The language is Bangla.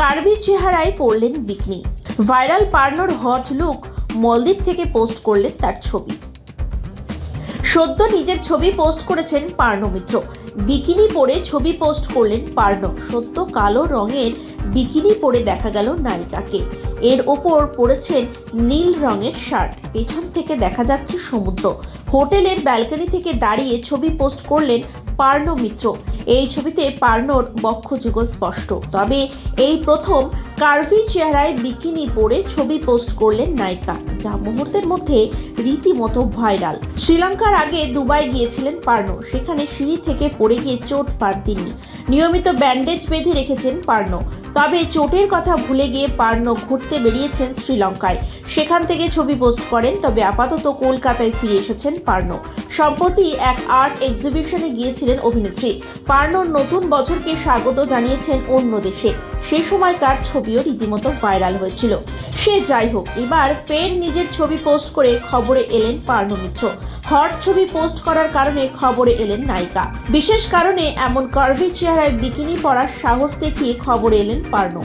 কার্বি চেহারায় পড়লেন বিকনি। ভাইরাল পার্নোর হট লুক মলদ্বীপ থেকে পোস্ট করলেন তার ছবি। সদ্য নিজের ছবি পোস্ট করেছেন পার্নো মিত্র। বিকিনি পরে ছবি পোস্ট করলেন পার্নো। সদ্য কালো রঙের বিকিনি পরে দেখা গেল নায়িকাকে। এর ওপর পরেছেন নীল রঙের শার্ট। পেছন থেকে দেখা যাচ্ছে সমুদ্র। হোটেলের ব্যালকনি থেকে দাঁড়িয়ে ছবি পোস্ট করলেন পার্নো মিত্র। এই ছবিতে পার্নোর বক্ষযুগল স্পষ্ট। তবে এই প্রথম কার্ভি চেহারায় বিকিনি পরে ছবি পোস্ট করলেন নায়িকা, যা মুহূর্তের মধ্যে রীতিমতো ভাইরাল। শ্রীলঙ্কার আগে দুবাই গিয়েছিলেন পার্নো, সেখানে সিঁড়ি থেকে পড়ে গিয়ে চোট পান তিনি। নিয়মিত ব্যান্ডেজ বেঁধে রেখেছেন পার্নো। তবে চোটের কথা ভুলে গিয়ে পার্নো ঘুরতে বেরিয়েছেন শ্রীলঙ্কায়। সেখান থেকে ছবি পোস্ট করেন, তবে আপাতত কলকাতায় ফিরে এসেছেন পার্নো। সম্প্রতি এক আর্ট এক্সিবিশনে গিয়েছিলেন অভিনেত্রী। পার্নোর নতুন বছরকে স্বাগত জানিয়েছেন অন্য দেশে। সে সময়কার ছবিও রীতিমতো ভাইরাল হয়েছিল। সে যাই হোক, এবার ফের নিজের ছবি পোস্ট করে খবরে এলেন পার্নো মিত্র। হট ছবি পোস্ট করার কারণে খবরে এলেন নায়িকা। বিশেষ কারণে এমন কার্ভি চেহারায় বিকিনি পরার সাহস দেখিয়ে খবরে এলেন পার্নো।